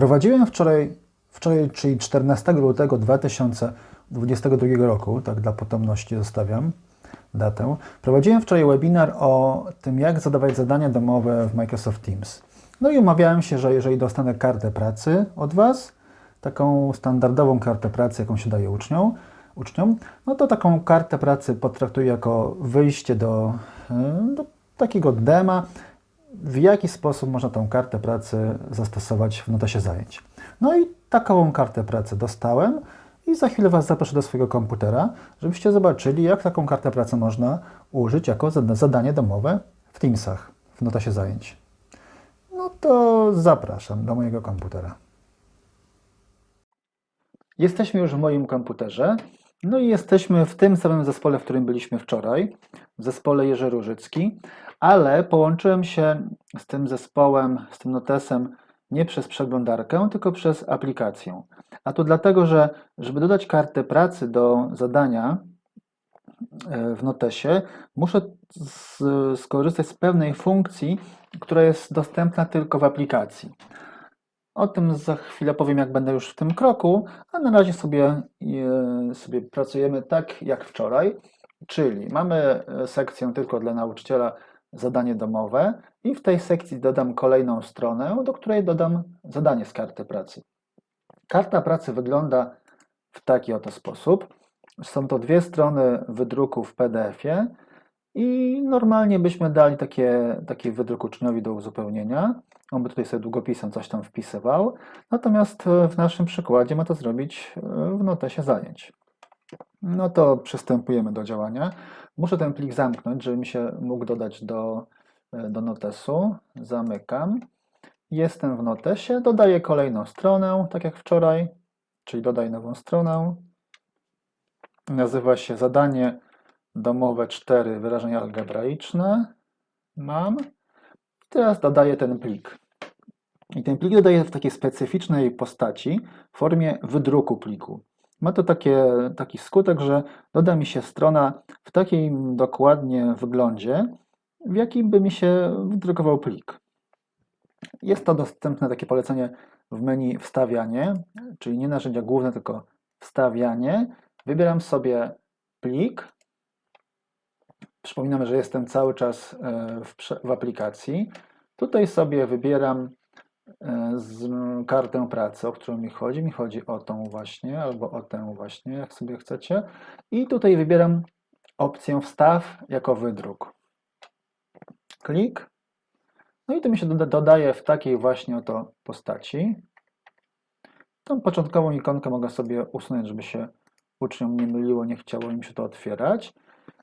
Prowadziłem wczoraj, wczoraj, czyli 14 lutego 2022 roku, tak dla potomności zostawiam datę. Prowadziłem wczoraj webinar o tym, jak zadawać zadania domowe w Microsoft Teams. No i umawiałem się, że jeżeli dostanę kartę pracy od Was, taką standardową kartę pracy, jaką się daje uczniom, uczniom no to taką kartę pracy potraktuję jako wyjście do, y, do takiego dema, w jaki sposób można tą kartę pracy zastosować w notesie zajęć. No i taką kartę pracy dostałem i za chwilę Was zaproszę do swojego komputera, żebyście zobaczyli, jak taką kartę pracy można użyć jako zada- zadanie domowe w Teamsach, w notesie zajęć. No to zapraszam do mojego komputera. Jesteśmy już w moim komputerze. No i jesteśmy w tym samym zespole, w którym byliśmy wczoraj, w zespole Jerzy Różycki, ale połączyłem się z tym zespołem, z tym notesem nie przez przeglądarkę, tylko przez aplikację. A to dlatego, że żeby dodać kartę pracy do zadania e, w notesie, muszę skorzystać z pewnej funkcji, która jest dostępna tylko w aplikacji. O tym za chwilę powiem, jak będę już w tym kroku, a na razie sobie, e, sobie pracujemy tak jak wczoraj, czyli mamy e, sekcję tylko dla nauczyciela zadanie domowe i w tej sekcji dodam kolejną stronę, do której dodam zadanie z karty pracy. Karta pracy wygląda w taki oto sposób. Są to dwie strony wydruku w PDF-ie i normalnie byśmy dali takie, taki wydruk uczniowi do uzupełnienia. On by tutaj sobie długopisem coś tam wpisywał. Natomiast e, w naszym przykładzie ma to zrobić e, w notesie zajęć. No to przystępujemy do działania. Muszę ten plik zamknąć, żebym się mógł dodać do, e, do notesu. Zamykam. Jestem w notesie, dodaję kolejną stronę, tak jak wczoraj, czyli dodaj nową stronę. Nazywa się zadanie domowe 4 wyrażenia algebraiczne. Mam. Teraz dodaję ten plik. I ten plik dodaję w takiej specyficznej postaci, w formie wydruku pliku. Ma to takie, taki skutek, że doda mi się strona w takim dokładnie wyglądzie, w jakim by mi się wydrukował plik. Jest to dostępne takie polecenie w menu wstawianie, czyli nie narzędzia główne, tylko wstawianie. Wybieram sobie plik. Przypominam, że jestem cały czas e, w, w aplikacji. Tutaj sobie wybieram e, z kartę pracy, o którą mi chodzi. Mi chodzi o tą właśnie, albo o tę właśnie, jak sobie chcecie. I tutaj wybieram opcję wstaw jako wydruk. Klik. No i to mi się doda- dodaje w takiej właśnie oto postaci. Tą początkową ikonkę mogę sobie usunąć, żeby się uczniom nie myliło, nie chciało im się to otwierać.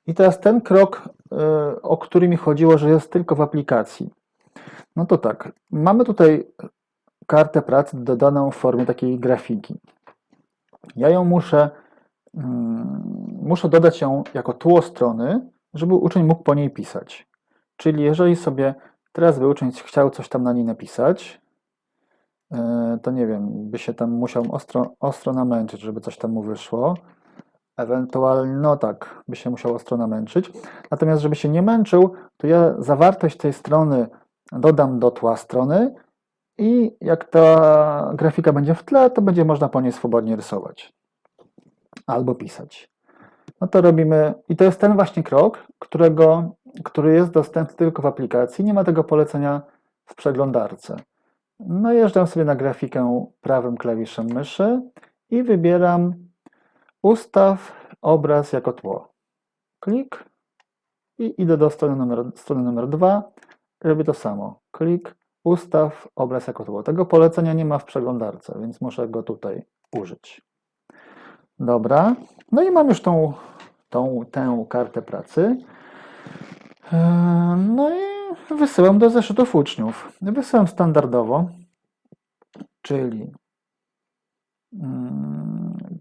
I teraz ten krok, y, o który mi chodziło, że jest tylko w aplikacji. No to tak, mamy tutaj kartę pracy dodaną w formie takiej grafiki. Ja ją muszę, mm, muszę dodać ją jako tło strony, żeby uczeń mógł po niej pisać. Czyli jeżeli sobie teraz by uczeń chciał coś tam na niej napisać, e, to nie wiem, by się tam musiał ostro, ostro namęczyć, żeby coś tam mu wyszło. Ewentualnie, no tak, by się musiał ostro namęczyć. Natomiast, żeby się nie męczył, to ja zawartość tej strony dodam do tła strony i jak ta grafika będzie w tle, to będzie można po niej swobodnie rysować albo pisać. No to robimy, i to jest ten właśnie krok, którego, który jest dostępny tylko w aplikacji, nie ma tego polecenia w przeglądarce. Najeżdżam sobie na grafikę prawym klawiszem myszy i wybieram ustaw obraz jako tło. Klik i idę do strony numer, strony numer 2. Robię to samo. Klik, ustaw obraz jako tło. Tego polecenia nie ma w przeglądarce, więc muszę go tutaj użyć. Dobra. No i mam już tą, tą tę kartę pracy. Eee, No i wysyłam do zeszytów uczniów. Wysyłam standardowo, czyli, mm,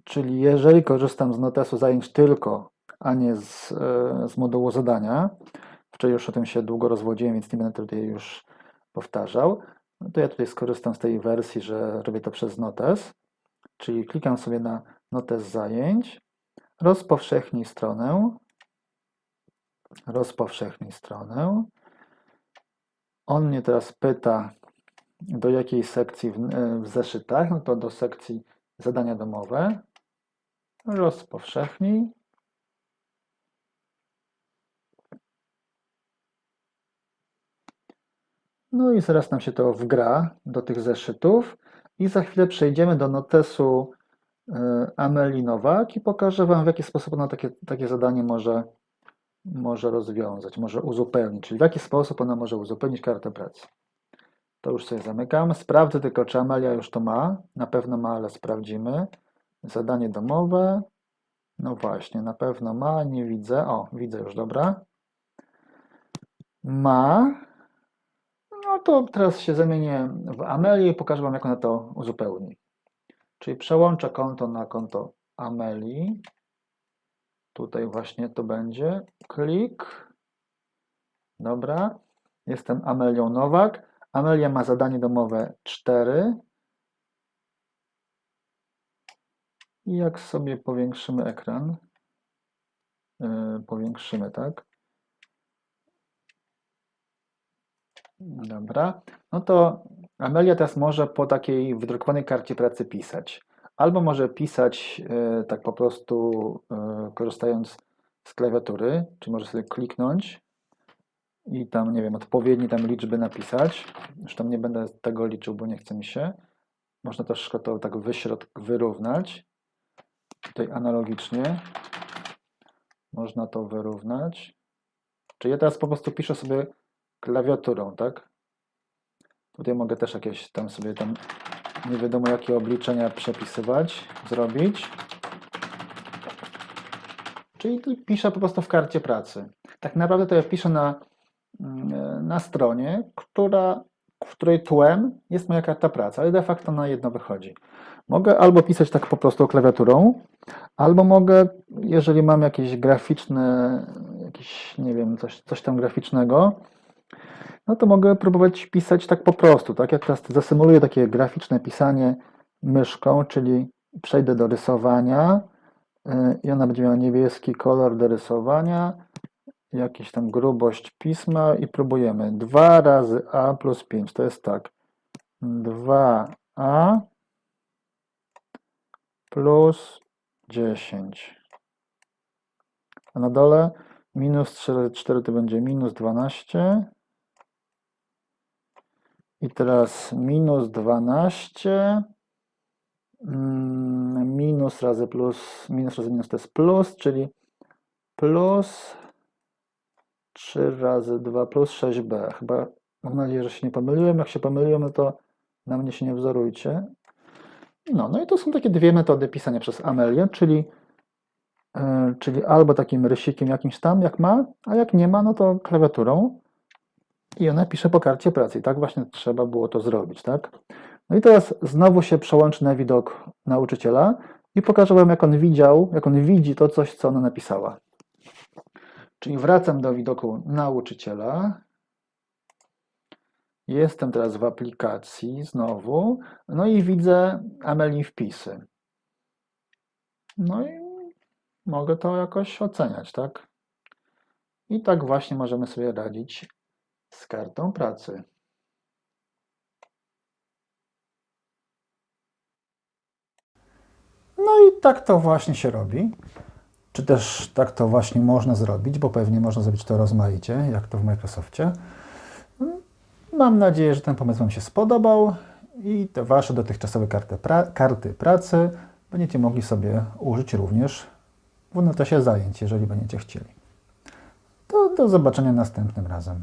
czyli jeżeli korzystam z notesu zajęć tylko, a nie z, e, z modułu zadania, wczoraj już o tym się długo rozwodziłem, więc nie będę tutaj już powtarzał, no to ja tutaj skorzystam z tej wersji, że robię to przez notes, czyli klikam sobie na notes zajęć, rozpowszechnij stronę, rozpowszechnij stronę. On mnie teraz pyta, do jakiej sekcji w, e, w zeszytach, no to do sekcji zadania domowe. Rozpowszechnij. No i zaraz nam się to wgra do tych zeszytów i za chwilę przejdziemy do notesu e, Ameli Nowak i pokażę Wam, w jaki sposób ona takie, takie zadanie może, może rozwiązać, może uzupełnić, czyli w jaki sposób ona może uzupełnić kartę pracy. To już sobie zamykam. Sprawdzę tylko, czy Amelia już to ma. Na pewno ma, ale sprawdzimy. Zadanie domowe. No właśnie, na pewno ma, nie widzę. O, widzę już, dobra. Ma. No to teraz się zamienię w Amelię i pokażę Wam, jak ona to uzupełni. Czyli przełączę konto na konto Amelii. Tutaj właśnie to będzie. Klik. Dobra. Jestem Amelią Nowak. Amelia ma zadanie domowe 4. I jak sobie powiększymy ekran, yy, powiększymy, tak? Dobra, no to Amelia teraz może po takiej wydrukowanej karcie pracy pisać. Albo może pisać yy, tak po prostu yy, korzystając z klawiatury, czy może sobie kliknąć i tam, nie wiem, odpowiednie tam liczby napisać. Tam nie będę tego liczył, bo nie chce mi się. Można też to tak wyśrod wyrównać. Tutaj analogicznie można to wyrównać. Czyli ja teraz po prostu piszę sobie klawiaturą, tak? Tutaj mogę też jakieś tam sobie tam nie wiadomo jakie obliczenia przepisywać, zrobić. Czyli piszę po prostu w karcie pracy. Tak naprawdę to ja piszę na na stronie, która, której tłem jest moja karta pracy, ale de facto na jedno wychodzi. Mogę albo pisać tak po prostu klawiaturą, albo mogę, jeżeli mam jakieś graficzne, jakieś, nie wiem, coś, coś tam graficznego, no to mogę próbować pisać tak po prostu, tak jak teraz zasymuluję takie graficzne pisanie myszką, czyli przejdę do rysowania y, i ona będzie miała niebieski kolor do rysowania, jakiś tam grubość pisma i próbujemy. 2 razy a plus 5 to jest tak. 2a plus 10. A na dole minus 3 razy 4 to będzie minus 12. I teraz minus 12 mm, minus razy plus, minus razy minus to jest plus, czyli plus 3 razy 2 plus 6b. Chyba mam nadzieję, że się nie pomyliłem. Jak się pomyliłem, no to na mnie się nie wzorujcie. No, no i to są takie dwie metody pisania przez Amelię, czyli, yy, czyli albo takim rysikiem jakimś tam, jak ma, a jak nie ma, no to klawiaturą. I ona pisze po karcie pracy. I tak właśnie trzeba było to zrobić, tak? No i teraz znowu się przełączy na widok nauczyciela i pokażę Wam, jak on widział, jak on widzi to coś, co ona napisała. Czyli wracam do widoku nauczyciela. Jestem teraz w aplikacji znowu. No i widzę Ameli wpisy. No i mogę to jakoś oceniać, tak? I tak właśnie możemy sobie radzić z kartą pracy. No i tak to właśnie się robi. Czy też tak to właśnie można zrobić, bo pewnie można zrobić to rozmaicie, jak to w Microsoftie. Mam nadzieję, że ten pomysł Wam się spodobał i te Wasze dotychczasowe karty, pra karty pracy będziecie mogli sobie użyć również w notesie zajęć, jeżeli będziecie chcieli. To do zobaczenia następnym razem.